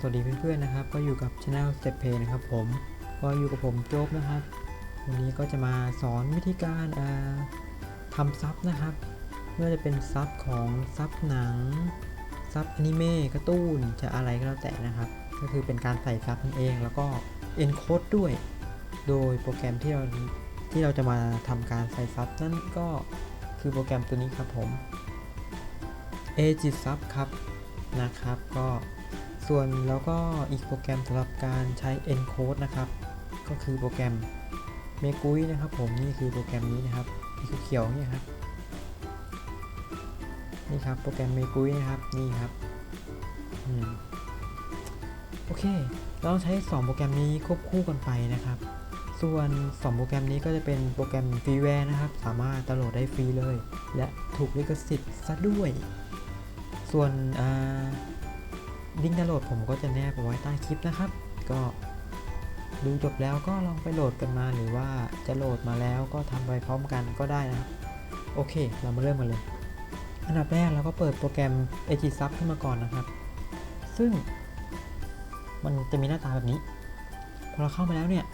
สวัสดีเพื่อนๆนะครับ ก็อยู่กับ Channel Step Play นะครับผมก็อยู่กับผมโจ๊บนะครับ วันนี้ก็จะมาสอนวิธีการทำซับนะครับไม่ว่าจะเป็นซับของซับหนังซับอนิเมะการ์ตูนจะอะไรก็แล้วแต่นะครับ ก็คือเป็นการใส่ซับนั่นเอง แล้วก็ encode ด้วย โดยโปรแกรมที่เราที่เราจะมาทำการใส่ซับนั่นก็คือโปรแกรมตัวนี้ครับผม a g i s u b ครับนะครับก็ ส่วนแล้วก็อีกโปรแกรมสำหรับการใช้ encode นะครับ ก็คือโปรแกรมเมกุยนะครับ ผมนี่คือโปรแกรมนี้นะครับนี่คือเขียวเนี่ยครับ นี่ครับโปรแกรมเมกุยนะครับนี่ครับอืมโอเค เราต้องใช้ 2 โปรแกรมนี้ควบคู่กันไปนะครับ ส่วน 2 โปรแกรมนี้ก็จะเป็นโปรแกรมฟรีแวร์นะครับ สามารถดาวน์โหลดได้ฟรีเลย และถูกลิขสิทธิ์ซะด้วย ส่วนอ่า ลิงก์ดาวน์โหลดผมก็จะแนบเอาไว้ใต้คลิปนะครับ ก็ดูจบแล้วก็ลองไปโหลดกันมาหรือว่าจะโหลดมาแล้วก็ทำไปพร้อมกันก็ได้นะครับ โอเค เรามาเริ่มกันเลย อันดับแรกเราก็เปิดโปรแกรม a g s u b ขึ้นมาก่อนนะครับ ซึ่งมันจะมีหน้าตาแบบนี้ พอเราเข้ามาแล้วเนี่ย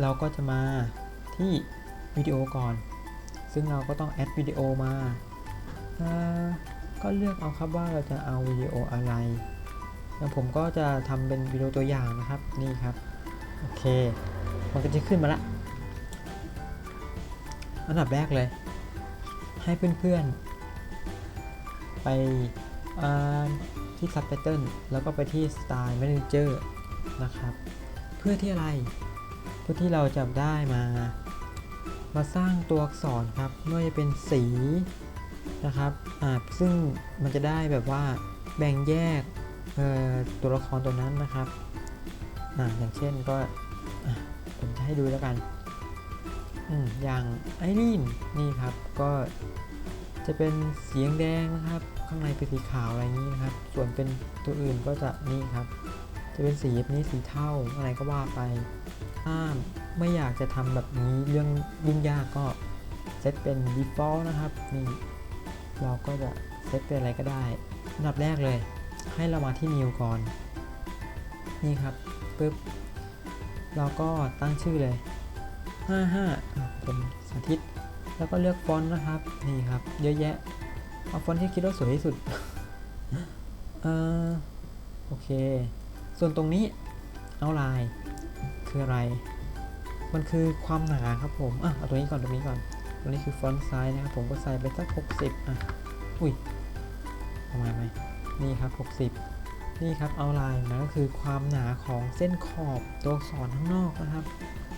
เราก็จะมาที่วิดีโอก่อน ซึ่งเราก็ต้องแอดวิดีโอมาอ่า ก็เลือกเอาครับว่าเราจะเอาวิดีโออะไร แล้วผมก็จะทำเป็นวิดีโอตัวอย่างนะครับ นี่ครับ โอเค มันก็จะขึ้นมาละ อันดับแรกเลย ให้เพื่อนๆ ไปที่ Subtitle แล้วก็ไปที่ Style Manager นะครับ เพื่อที่อะไร เพื่อที่เราจะได้มา มาสร้างตัวอักษรครับไม่ว่าจะเป็นสี นะครับอ่าซึ่งมันจะได้แบบว่าแบ่งแยกตัวละครตัวนั้นนะครับอ่าอย่างเช่นก็ผมจะให้ดูแล้วกันออย่างไอรีนนี่ครับก็จะเป็นสีแดงนะครับ ข้างในเป็นสีขาวอะไรอย่างนี้นะครับ ส่วนเป็นตัวอื่นก็จะนี่ครับ จะเป็นสีแบบนี้สีเทาอะไรก็ว่าไปถ้าไม่อยากจะทำแบบนี้เรื่องยุ่งยากก็เซตเป็น default นะครับนี่ เราก็จะเซตเป็นอะไรก็ได้อันดับแรกเลย ให้เรามาที่ new ก่อน นี่ครับปึ๊บเราก็ตั้งชื่อเลย 55อะผมสาธิต แล้วก็เลือกฟอนต์นะครับ นี่ครับ เยอะแยะ เอาฟอนต์ที่คิดว่าสวยที่สุด เออโอเค ส่วนตรงนี้เอาลาย คืออะไร มันคือความหนาครับผม อะ เอาตัวนี้ก่อนตัวนี้ก่อน ตัวนี้คือฟอนต์ไซส์นะครับผมก็ใส่ไปสัก 60 อะ อุ้ยทำไมไหมนี่ครับ 60 นี่ครับเอาลายมันก็คือความหนาของเส้นขอบตัวอักษรข้างนอกนะครับ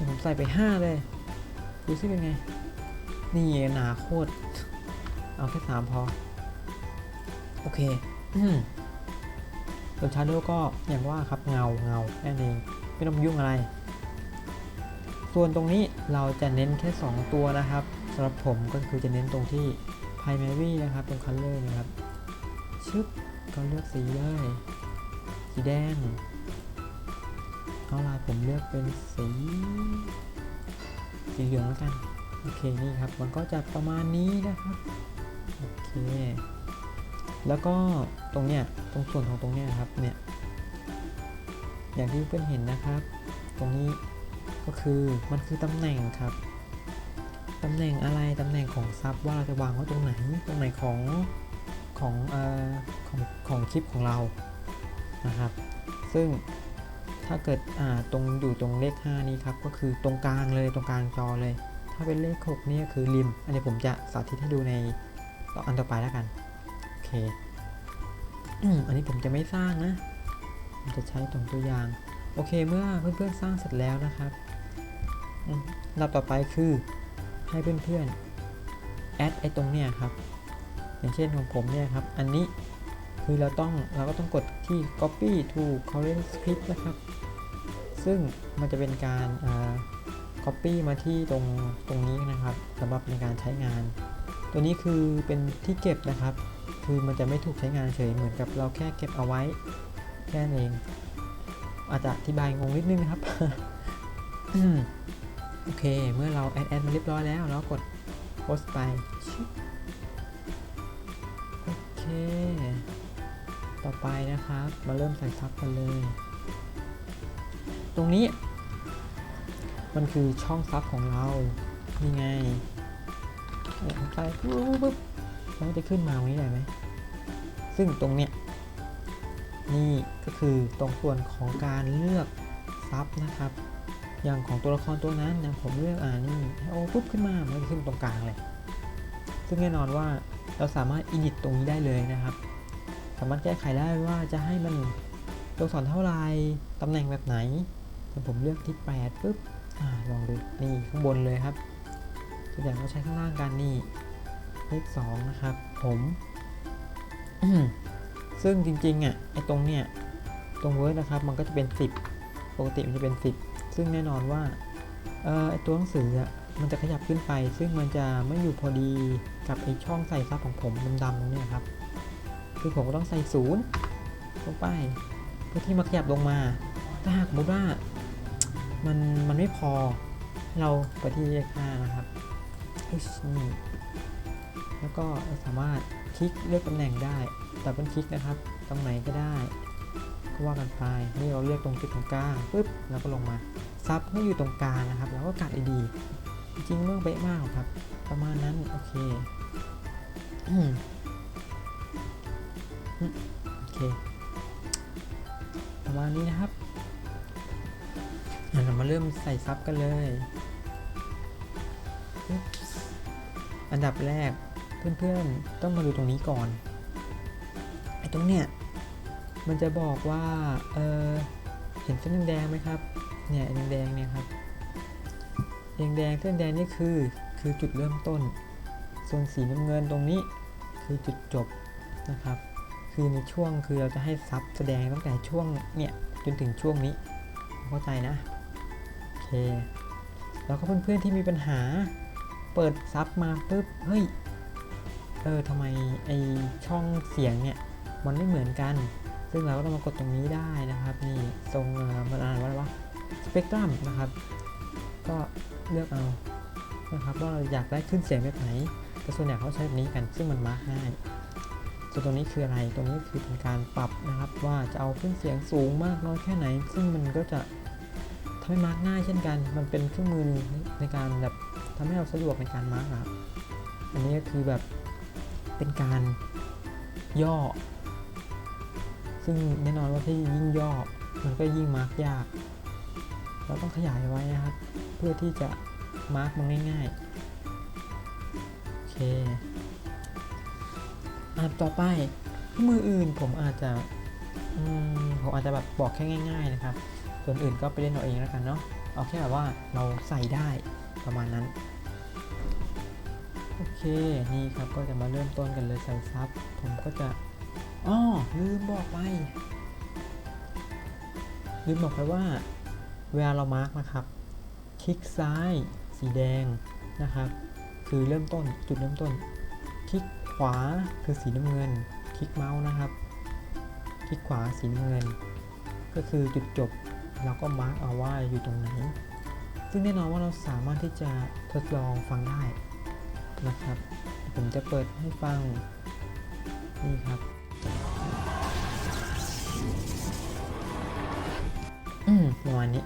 ผมใส่ไป 5 เลย ดูซิเป็นไง นี่หนาโคตร เอาแค่ 3 พอ โอเค อืมส่วนชาร์โดก็อย่างว่าครับเงาเงาแค่นั้นเองไม่ต้องยุ่งอะไร ส่วนตรงนี้เราจะเน้นแค่ 2 ตัวนะครับ สำหรับผมก็คือจะเน้นตรงที่ primary นะครับตรง color นะครับ ชึบก็เลือกสีเลยสีแดงเอาลายผมเลือกเป็นสี สีเหลืองแล้วกัน โอเคนี่ครับ มันก็จะประมาณนี้นะครับ โอเค แล้วก็ตรงเนี้ย ตรงส่วนของตรงเนี้ยครับ เนี่ย อย่างที่เพื่อนเห็นนะครับ ตรงนี้ก็คือมันคือตำแหน่งครับ ตำแหน่งอะไรตำแหน่งของซับว่าเราจะวางไว้ตรงไหนตรงไหนของของเอ่อของของคลิปของเรานะครับ ซึ่งถ้าเกิดอ่าตรงอยู่ตรงเลข 5 นี้ครับก็คือตรงกลางเลยตรงกลางจอเลย ถ้าเป็นเลข 6 นี่ก็คือริม อันนี้ผมจะสาธิตให้ดูในตอันต่อไปแล้วกันโอเคอันนี้ผมจะไม่สร้างนะผมจะใช้ตรงตัวอย่าง โอเคเมื่อเพื่อนๆสร้างเสร็จแล้วนะครับลำดับต่อไปคือ ให้เพื่อนๆแอดไอ้ตรงเนี้ยครับ อย่างเช่นของผมเนี่ยครับ อันนี้คือเราต้องเราก็ต้องกดที่ copy to current script นะครับ ซึ่งมันจะเป็นการา copy มาที่ตรงตรงนี้นะครับสำหรับในการใช้งาน ตัวนี้คือเป็นที่เก็บนะครับ คือมันจะไม่ถูกใช้งานเฉยเหมือนกับเราแค่เก็บเอาไว้แค่นั้นเอง อาจจะอธิบายงงนิดนึงนะครับ โอเค เมื่อเราแอดแอดมาเรียบร้อยแล้วเรากดโพสต์ไป โอเค ต่อไปนะครับ มาเริ่มใส่ซับกันเลย ตรงนี้ มันคือช่องซับของเรา นี่ไงไปปุ๊บปุ๊บแล้วมันจะขึ้นมาตรงนี้ได้ไหม ซึ่งตรงเนี้ยนี่ก็คือตรงส่วนของการเลือกซับนะครับ อย่างของตัวละครตัวนั้นนะผมเลือกอ่านี่ให้โอ้ปุ๊บขึ้นมามันจะขึ้นตรงกลางเลย ซึ่งแน่นอนว่าเราสามารถอินิตตรงนี้ได้เลยนะครับ สามารถแก้ไขได้ว่าจะให้มันตัวอักษรเท่าไหรตำแหน่งแบบไหนแต่ผมเลือกที่8ปุ๊บอลองดูนี่ข้างบนเลยครับส่วนใหญ่เราใช้ข้างล่างกันนี่เลข2นะครับ ผมซึ่งจริงๆอะไอ้ตรงเนี้ยตรงเวิร์ดนะครับ มันก็จะเป็น 10 ปกติมันจะเป็น 10 ซึ่งแน่นอนว่าไอตัวหนังสืออะมันจะขยับขึ้นไป ซึ่งมันจะไม่อยู่พอดีกับไอช่องใส่ซับของผมดำๆตรงนี้ครับ คือผมก็ต้องใส่ศูนย์ลงไปเพื่อที่มาขยับลงมา ถ้าหากสมมติว่ามันมันไม่พอเราไปที่เลขห้านะครับอึ๊ชนี่แล้วก็สามารถคลิกเลือกตำแหน่งได้แต่เป็นคลิกนะครับตรงไหนก็ได้ ก็ว่ากันไปนี่เราเลือกตรงจุดตรงกลางปุ๊บแล้วก็ลงมาซับก็อยู่ตรงกลางนะครับ แล้วก็กัดดีจริงเมื่อเป๊ะมากครับ ประมาณนั้นโอเคโอเค ประมาณนี้นะครับเรามาเริ่มใส่ซับกันเลย อันดับแรกเพื่อนๆต้องมาดูตรงนี้ก่อนไอ้ตรงเนี้ย มันจะบอกว่าเออเห็นเส้นแดงไหมครับ เนี่ยแดงเนี่ยครับแดงเส้นแดงนี่คือคือจุดเริ่มต้น ส่วนสีน้ำเงินตรงนี้คือจุดจบนะครับ คือในช่วงคือเราจะให้ซับแสดงตั้งแต่ช่วงเนี่ยจนถึงช่วงนี้เข้าใจนะโอเคแล้วก็เพื่อนๆที่มีปัญหาเปิดซับมาปุ๊บเฮ้ยเออทำไมไอช่องเสียงเนี่ยมันไม่เหมือนกัน ซึ่งเราก็ต้องมากดตรงนี้ได้นะครับ นี่ทรงมันอ่านว่าอะไรวะสเปกตรัมนะครับ ก็เลือกเอานะครับว่าเราอยากได้ขึ้นเสียงแบบไหนแต่ส่วนใหญ่เขาใช้แบบนี้กัน ซึ่งมันมาร์กง่ายส่วนตรงนี้คืออะไร ตรงนี้คือเป็นการปรับนะครับ ว่าจะเอาขึ้นเสียงสูงมากน้อยแค่ไหน ซึ่งมันก็จะทำให้มาร์กง่ายเช่นกัน มันเป็นเครื่องมือในการแบบทำให้เราสะดวกในการมาร์กครับอันนี้ก็คือแบบเป็นการย่อ ซึ่งแน่นอนว่าที่ยิ่งย่อมันก็ยิ่งมาร์กยาก เราต้องขยายไว้นะครับ เพื่อที่จะมาร์กมันง่ายๆ โอเคอะต่อไปคู่มืออื่นผมอาจจะผมอาจจะแบบบอกแค่ง่าย ๆนะครับ ส่วนอื่นก็ไปเล่นเอาเองแล้วกันเนาะ เอาแค่แบบว่าเราใส่ได้ประมาณนั้น โอเค นี่ครับก็จะมาเริ่มต้นกันเลยใส่ซับ ผมก็จะ อ้อลืมบอกไปลืมบอกไปว่า เวลาเรามาร์กนะครับ คลิกซ้ายสีแดงนะครับ คือเริ่มต้นจุดเริ่มต้น คลิกขวาคือสีน้ำเงิน คลิกเมาส์นะครับ คลิกขวาสีน้ำเงิน ก็คือจุดจบเราก็มาร์กเอาว่าอยู่ตรงไหน ซึ่งแน่นอนว่าเราสามารถที่จะทดลองฟังได้นะครับ ผมจะเปิดให้ฟัง นี่ครับ อืมประมาณนี้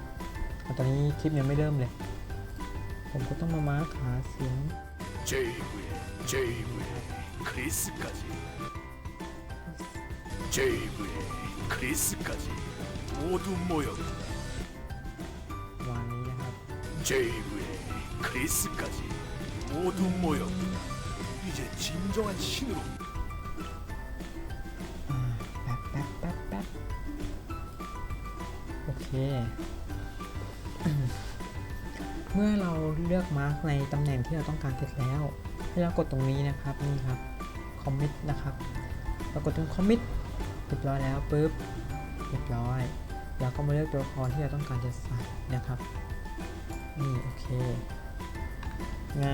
แต่ตอนนี้คลิปยังไม่เริ่มเลย ผมก็ต้องมามาร์คหาเสียง ジェイウェイジェイウェイクリスカジジェイウェイクリスカジモード模様 ประมาณนี้นะครับ ジェイウェイクリスカジ모든 모여 이제 진정한 신으로 เคเมื่อเราเลือกมาร์กในตำแหน่งที่เราต้องการเสร็จแล้ว ให้เรากดตรงนี้นะครับนี่ครับคอมมิตนะครับเรากดตรงคอมมิตเรียบร้อยแล้วปุ๊บเรียบร้อยแล้วก็มาเลือกตัวละครที่เราต้องการจะใส่นะครับนี่โอเคไง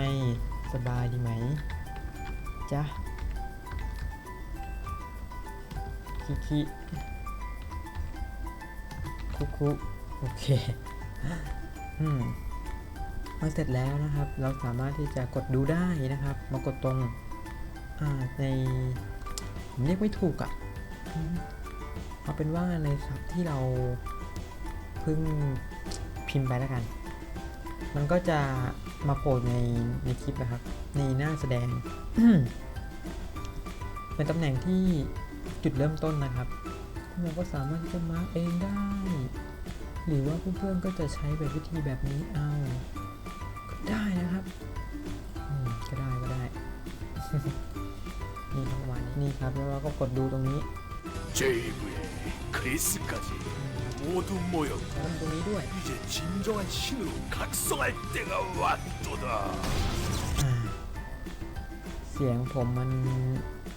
สบายดีไหมจ๊ะคิคิ คุคุโอเคอืมมาเสร็จแล้วนะครับ เราสามารถที่จะกดดูได้นะครับ มากดตรงอ่าในผมเรียกไม่ถูกอะ่ะเอาเป็นว่าในซับที่เราเพิ่งพิมพ์ไปแล้วกัน มันก็จะมาโผล่ในในคลิปนะครับ ในหน้าแสดง เป็นตำแหน่งที่จุดเริ่มต้นนะครับ เราก็สามารถที่จะมาร์กเองได้ หรือว่าเพื่อนๆก็จะใช้แบบวิธีแบบนี้เอา ก็ได้นะครับอืมก็ได้ก็ได้ นี่ครับประมาณนี้นี่ครับแล้วเราก็กดดูตรงนี้ JVA 크리스까지 모두 모여 แล้วตรงนี้ด้วย 이제 진정한 신으로 각성할 때가 왔도다 อ่าเสียงผมมัน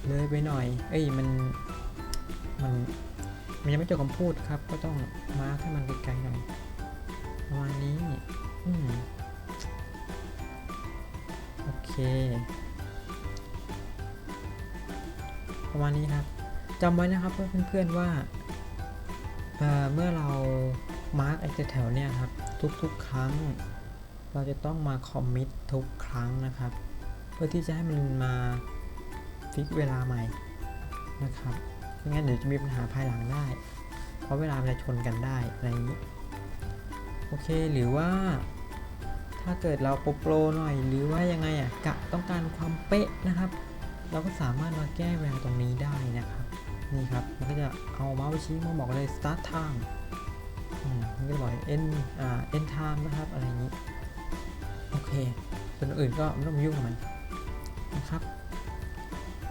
เลยไปหน่อย เอ้ยมันมัน มันยังไม่จบคำพูดครับ ก็ต้องมาร์คให้มันไกลๆหน่อยประมาณนี้อืมโอเค ประมาณนี้ครับจำไว้นะครับเพื่อนๆว่าเเมื่อเรามาร์กไอ้แถวเนี่ยครับ ทุกๆ ครั้ง เราจะต้องมาคอมมิตทุกครั้งนะครับ เพื่อที่จะให้มันมาฟิกเวลาใหม่นะครับ ไม่งั้นเดี๋ยวจะมีปัญหาภายหลังได้ เพราะเวลามันจะชนกันได้อะไรอย่างนี้ โอเคหรือว่า ถ้าเกิดเราโปรโปรหน่อย หรือว่ายังไงอะกะต้องการความเป๊ะนะครับ เราก็สามารถมาแก้เวลาตรงนี้ได้นะครับ นี่ครับ มันก็จะเอาเมาส์ไปชี้มาบอกเลย start time อืมมันก็บอก end อ่า end time นะครับ อะไรอย่างนี้ โอเค ส่วนอื่นก็ไม่ต้องมยุ่งกับมันนะครับ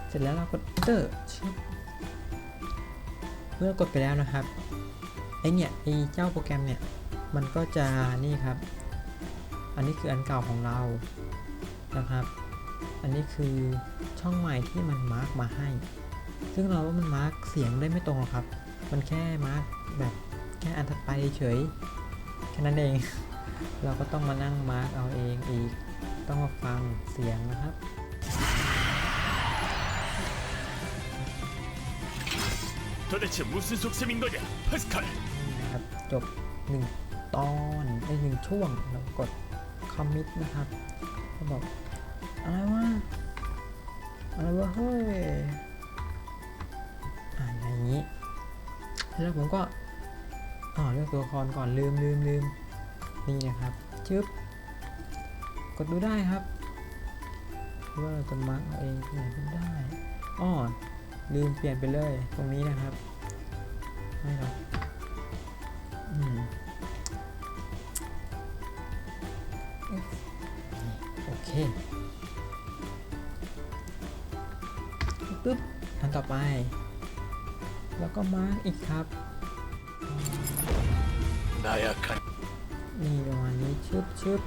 เสร็จแล้วเรากด enter ชึบ เมื่อกดไปแล้วนะครับไอเนี่ยไอเจ้าโปรแกรมเนี่ยมันก็จะนี่ครับ อันนี้คืออันเก่าของเรานะครับ อันนี้คือช่องใหม่ที่มันมาร์กมาให้ ซึ่งเราว่ามันมาร์กเสียงได้ไม่ตรงหรอกครับ มันแค่มาร์กแบบแค่อันถัดไปเฉยแค่นั้นเอง เราก็ต้องมานั่งมาร์กเอาเองอีก ต้องมาฟังเสียงนะครับ 도대체 무슨 속셈인 거냐 파스칼 นี่นะครับ จบ 1 ตอนไอ้หนึ่งช่วงเรากดคอมมิตนะครับก็บอก อะไรวะ อะไรวะ เฮ้ย อ่านอย่างนี้ แล้วผมก็อ๋อเลือกตัวละครก่อนลืมลืมลืมนี่นะครับชึบ กดดูได้ครับว่าเราจะมาร์กเอาเองที่ไหนก็ได้อ้อ ลืมเปลี่ยนไปเลยตรงนี้นะครับ ไม่หรอกอืมนี่โอเคปึ๊บอันต่อไป แล้วก็มาร์กอีกครับ 나약한 นี่ประมาณนี้ชึบชึบ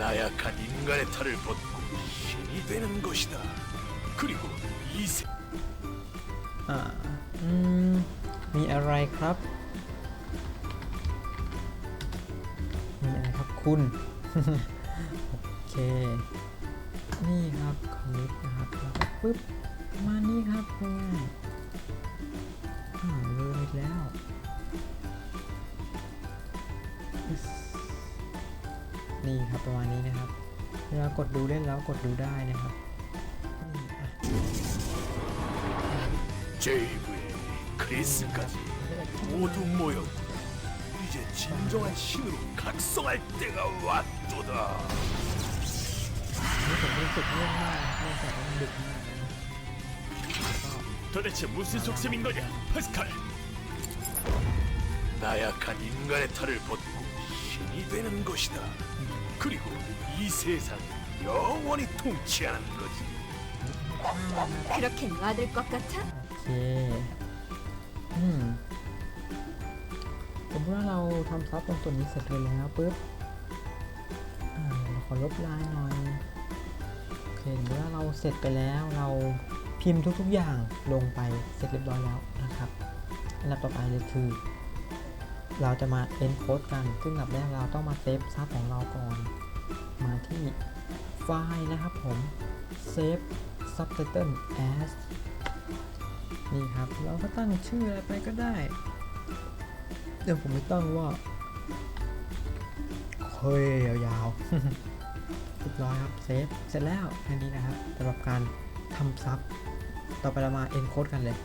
나약한 인간의 탈을 벗고 신이 되는 것이다 그리고 이세 อ่ามมีอะไรครับ มีอะไรครับคุณ โอเค นี่ครับคอมมิตนะครับปึ๊บประมาณนี้ครับง่ายๆอ่าลืมอีกแล้วนี่ครับประมาณนี้นะครับเวลากดดูเล่นแล้วกดดูได้นะครับ JVA 크리스까지 모두 모여 이제 진정한 신으로 각성할 때가 왔도다 นี่ผมรู้สึกง่วงมากเนื่องจากว่ามันดึกมากแล้วนะก็ 도대체 무슨 속셈인 거냐 파스칼 나약한 인간의 탈을 벗고 신이 되는 것이다 그리고 이 세상을 영원히 통치하는 거지 그렇게 놔둘 것 같아? เคอืมสมมติว่าเราทำซับตรงตัวนี้เสร็จไปแล้วปุ๊บอ่าเราขอลบลายหน่อยโอเคสมมติว่าเราเสร็จไปแล้วเราพิมพ์ทุกๆอย่างลงไปเสร็จเรียบร้อยแล้วนะครับอันดับต่อไปเลยคือ เราจะมา encode กัน ซึ่งอันดับแรกเราต้องมาเซฟซับของเราก่อน มาที่ไฟล์นะครับผม save subtitle as นี่ครับเราก็ตั้งชื่ออะไรไปก็ได้ เดี๋ยวผมไม่ตั้งว่าเฮ้ยยาวๆเรียบร้อยครับเซฟเสร็จแล้วแค่นี้นะครับสำหรับการทำซับต่อไปเรามา encode กันเลย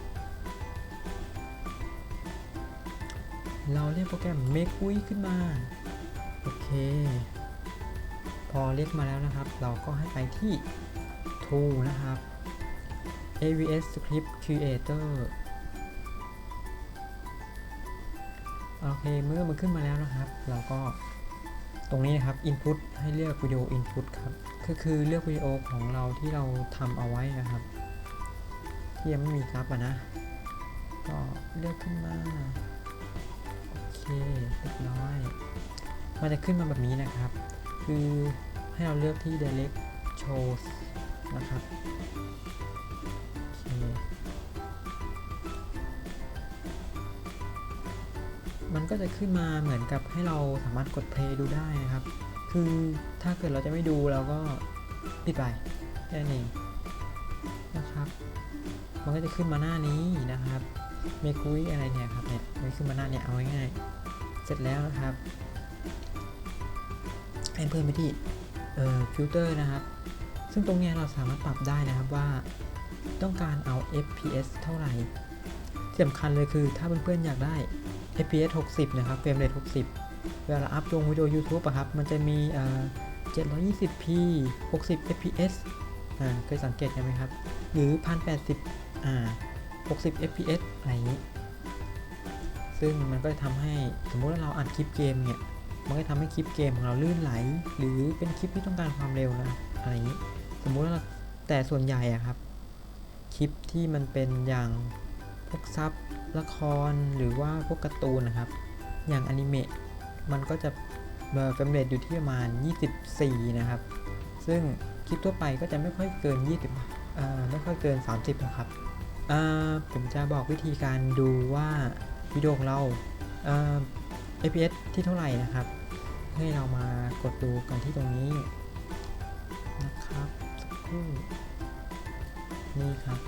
เราเรียกโปรแกรม make UI ขึ้นมา โอเค พอเรียกมาแล้วนะครับ เราก็ให้ไปที่ tool นะครับ AVS Script Creator โอเค เมื่อมันขึ้นมาแล้วนะครับ เราก็ตรงนี้นะครับ Input ให้เลือกวิดีโอ Input ครับ ก็คือเลือกวิดีโอของเราที่เราทำเอาไว้นะครับ ที่ยังไม่มีซับอะนะ ก็เลือกขึ้นมา โอเคเรียบร้อย มันจะขึ้นมาแบบนี้นะครับ คือให้เราเลือกที่ direct shows นะครับ มันก็จะขึ้นมาเหมือนกับให้เราสามารถกด play ดูได้นะครับ คือถ้าเกิดเราจะไม่ดูเราก็ปิดไปแค่นั้นเองนะครับ มันก็จะขึ้นมาหน้านี้นะครับเมคุยอะไรเนี่ยครับเนี่ยมันขึ้นมาหน้าเนี่ยเอาง่ายๆเสร็จแล้วนะครับให้เพิ่มไปที่เอ่อฟิลเตอร์นะครับ ซึ่งตรงเนี้ยเราสามารถปรับได้นะครับว่าต้องการเอา FPS เท่าไหร่ที่สำคัญเลยคือถ้าเพื่อนๆอยากได้ FPS 60 นะครับ เฟรมเรท60 เวลาอัพลงวิดีโอ YouTube อะครับ มันจะมีเอ่อ 720p 60 fps อ่า เคยสังเกตกันไหมครับ หรือ 1080 อ่า 60 fps อะไรอย่างนี้ ซึ่งมันก็จะทำให้สมมติว่าเราอัดคลิปเกมเนี่ย มันก็ทำให้คลิปเกมของเราลื่นไหล หรือเป็นคลิปที่ต้องการความเร็วนะ อะไรอย่างนี้ สมมุติว่าแต่ส่วนใหญ่อะครับ คลิปที่มันเป็นอย่าง พวกซับละครหรือว่าพวกการ์ตูนนะครับ อย่างอนิเมะมันก็จะเฟรมเรทอยู่ที่ประมาณ 24 นะครับ ซึ่งคลิปทั่วไปก็จะไม่ค่อยเกิน 20อ่าไม่ค่อยเกิน 30หรอกครับอ่าผมจะบอกวิธีการดูว่าวิดีโอของเราอ่า FPS ที่เท่าไหร่นะครับ ให้เรามากดดูกันที่ตรงนี้นะครับสักครู่นี่ครับ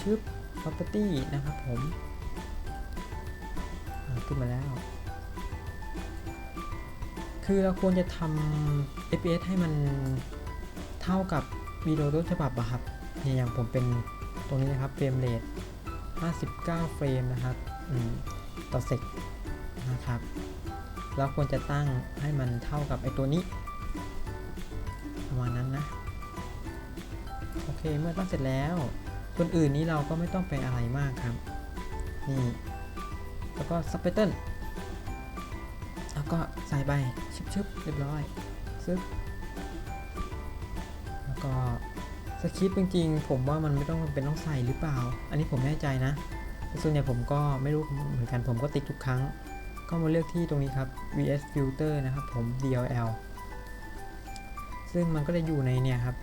ชึบ property นะครับผมขึ้นมาแล้ว คือเราควรจะทำ FPS ให้มันเท่ากับวิดีโอต้นฉบับอะครับเนี่ยอย่างผมเป็นตรงนี้นะครับเฟรมเรท59 เฟรมนะครับต่อเซกนะครับเราควรจะตั้งให้มันเท่ากับไอตัวนี้ประมาณนั้นนะ โอเคเมื่อตั้งเสร็จแล้ว ส่วนอื่นนี้เราก็ไม่ต้องไปอะไรมากครับ นี่ แล้วก็ซับไตเติลแล้วก็ใส่ไปชึบๆเรียบร้อยซึบแล้วก็สคริปต์จริงๆ ผมว่ามันไม่ต้องเป็นต้องใส่หรือเปล่า อันนี้ผมแน่ใจนะแต่ส่วนใหญ่ผมก็ไม่รู้เหมือนกันผมก็ติ๊กทุกครั้ง ก็มาเลือกที่ตรงนี้ครับ vs filter นะครับผม dll ซึ่งมันก็จะอยู่ในเนี่ยครับ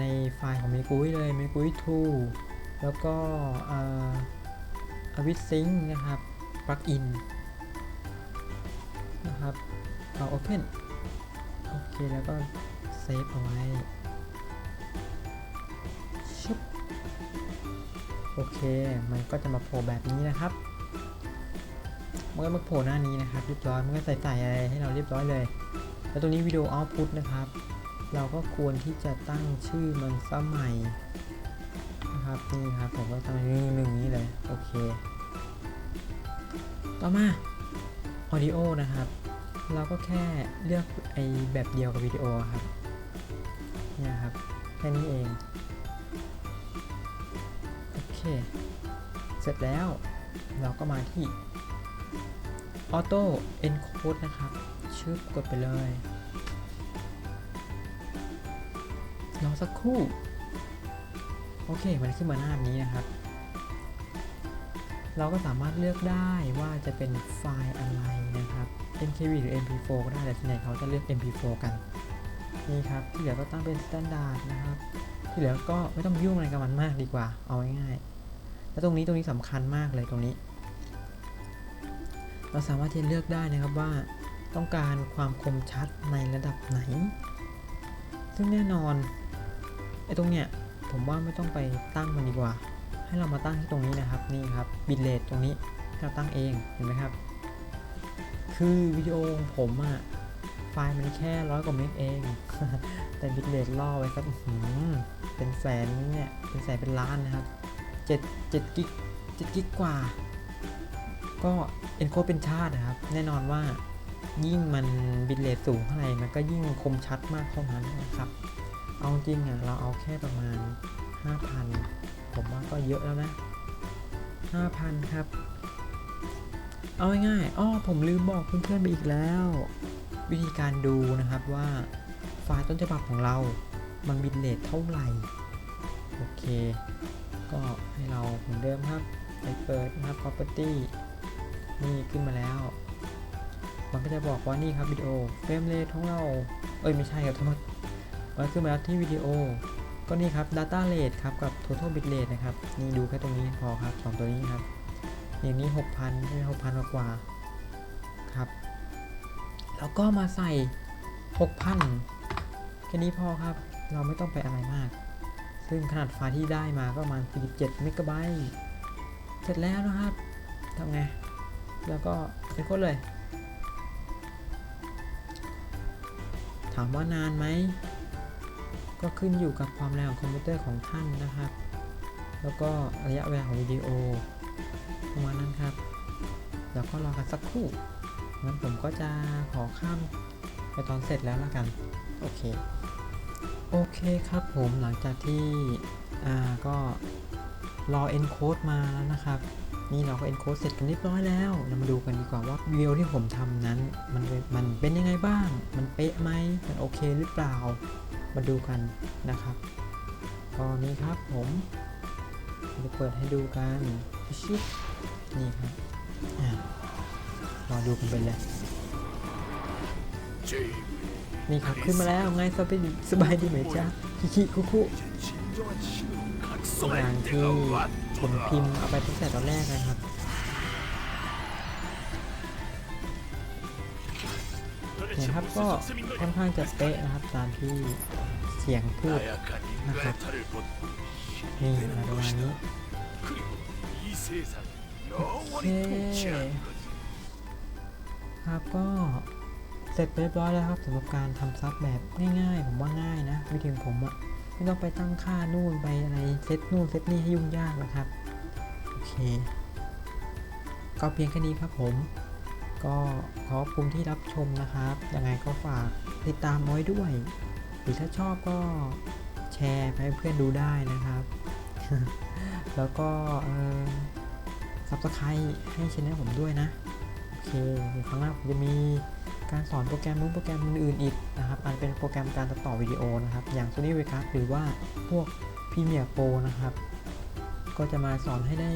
ในไฟล์ของ m e g u i เลย m e g u i 2 แล้วก็อา Avid Sync นะครับ plugin นะครับเอา Open โอเค แล้วก็เซฟเอาไว้ชุบโอเค มันก็จะมาโผล่แบบนี้นะครับมันก็มาโผล่หน้านี้นะครับ เรียบร้อย มันก็ใส่ใส่อะไรให้เราเรียบร้อยเลย แล้วตรงนี้วิดีโอ output นะครับ เราก็ควรที่จะตั้งชื่อมันสมัยนะครับนี่ครับผมก็ตั้งนึ่หนึ่งนี้เลยโอเค ต่อมา audio นะครับ เราก็แค่เลือกไอแบบเดียวกับวิดีโอครับเนี่ยครับแค่นี้เองโอเค เสร็จแล้วเราก็มาที่ auto encode นะครับ ชึบกดไปเลย รอสักครู่ โอเค มันขึ้นมาหน้านี้นะครับ เราก็สามารถเลือกได้ว่าจะเป็นไฟล์อะไรนะครับ MKV หรือ MP4 ก็ได้แต่ส่วนใหญ่เขาจะเลือก MP4 กัน นี่ครับ ที่เหลือก็ตั้งเป็น Standard นะครับ ที่เหลือก็ไม่ต้องยุ่งอะไรกับมันมากดีกว่า เอาง่ายๆ แล้วตรงนี้ตรงนี้สำคัญมากเลยตรงนี้ เราสามารถที่จะเลือกได้นะครับว่าต้องการความคมชัดในระดับไหน ซึ่งแน่นอน ไอ้ตรงเนี้ยผมว่าไม่ต้องไปตั้งมันดีกว่า ให้เรามาตั้งที่ตรงนี้นะครับนี่ครับบิตเรทตรงนี้ให้เราตั้งเองเห็นไหมครับ คือวิดีโอของผมอะไฟล์มันแค่ร้อยกว่าเมกเอง แต่บิตเรทล่อไว้สักหือเป็นแสนเนี่ยเป็นแสนเป็นล้านนะครับ7 7กิก7กิกกว่า ก็ encode เป็นชาตินะครับ แน่นอนว่ายิ่งมันบิตเรทสูงเท่าไหร่มันก็ยิ่งคมชัดมากเท่านั้นนะครับ เอาจริงอะเราเอาแค่ประมาณ 5,000 ผมว่าก็เยอะแล้วนะ 5,000 ครับ เอาง่ายๆอ้อผมลืมบอกเพื่อนๆไปอีกแล้ว วิธีการดูนะครับว่าไฟล์ต้นฉบับของเรา มันบิตเรทเท่าไหร่ โอเค ก็ให้เราเหมือนเดิมครับ ไปเปิดนะครับ property นี่ขึ้นมาแล้ว มันก็จะบอกว่านี่ครับวิดีโอเฟรมเรทของเรา เอ้ยไม่ใช่ครับทั้งหมด มันขึ้นมาที่วิดีโอ ก็นี่ครับ data rate ครับกับ total bit rate นะครับ นี่ดูแค่ตรงนี้พอครับสองตัวนี้ครับ อย่างนี้ 6,000ใช่ไหม6,000กว่าครับ แล้วก็มาใส่ 6,000 แค่นี้พอครับ เราไม่ต้องไปอะไรมาก ซึ่งขนาดไฟล์ที่ได้มาก็ประมาณ47เมกะไบต์เสร็จแล้วนะครับทำไง แล้วก็เป็นโคดเลย ถามว่านานไหม ก็ขึ้นอยู่กับความแรงของคอมพิวเตอร์ของท่านนะครับ แล้วก็ระยะเวลาของวิดีโอประมาณนั้นครับแล้วก็รอกันสักครู่งั้นผมก็จะขอข้ามไปตอนเสร็จแล้วละกันโอเคโอเคครับผมหลังจากที่อ่าก็รอ encode มาแล้วนะครับ นี่เราก็ encode เสร็จกันเรียบร้อยแล้วเรามาดูกันดีกว่าว่าวิดีโอที่ผมทำนั้นมันมันเป็นยังไงบ้าง มันเป๊ะไหมมันโอเคหรือเปล่า มาดูกันนะครับก็นี้ครับผมจะเปิดให้ดูกันชิปนี่ครับรอดูกันไปเลยนี่ครับขึ้นมาแล้วไงสบายดีสบายดีไหมจ๊ะคิคิคุคุอย่านที่ผมพิมพ์เอาไปตั้งแต่ตอนแรกนะครับ นะครับก็ค่อนข้างจะเป๊ะนะครับตามที่เสียงพูดนะครับนี่มาประมาณนี้โอเคครับก็เสร็จเรียบร้อยแล้วครับสำหรับการทำซับแบบง่ายๆ ผมว่าง่ายนะไม่ถึงผมอะไม่ต้องไปตั้งค่านู่นไปอะไรเซตนู่นเซตนี่ให้ยุ่งยากนะครับ โอเค ก็เพียงแค่นี้ครับผม ก็ขอบคุณที่รับชมนะครับ ยังไงก็ฝากติดตามน้อยด้วย หรือถ้าชอบก็แชร์ไปให้เพื่อนดูได้นะครับ แล้วก็ซับสไครต์ให้ช anel ผมด้วยนะ โอเคครั้งหน้าผมจะมีการสอนโปรแกรมนู้นโปรแกรมอื่นๆอีกนะครับอาจเป็นโปรแกรมการตัดต่อวิดีโอนะครับ อย่าง Sony Vegas หรือว่าพวก Premiere Pro นะครับ ก็จะมาสอนให้ได้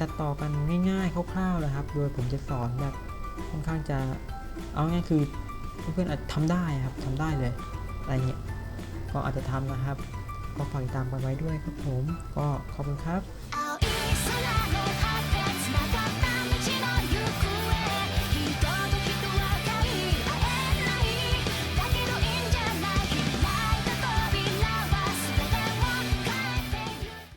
ตัดต่อกันง่ายๆคร่าวๆนะครับ โดยผมจะสอนแบบ ค่อนข้างจะเอาง่ายคือเพื่อนๆอาจทำได้ครับทำได้เลยอะไรเงี้ยก็อาจจะทำนะครับ ก็ฝากติดตามกันไว้ด้วยครับผม ก็ขอบคุณครับ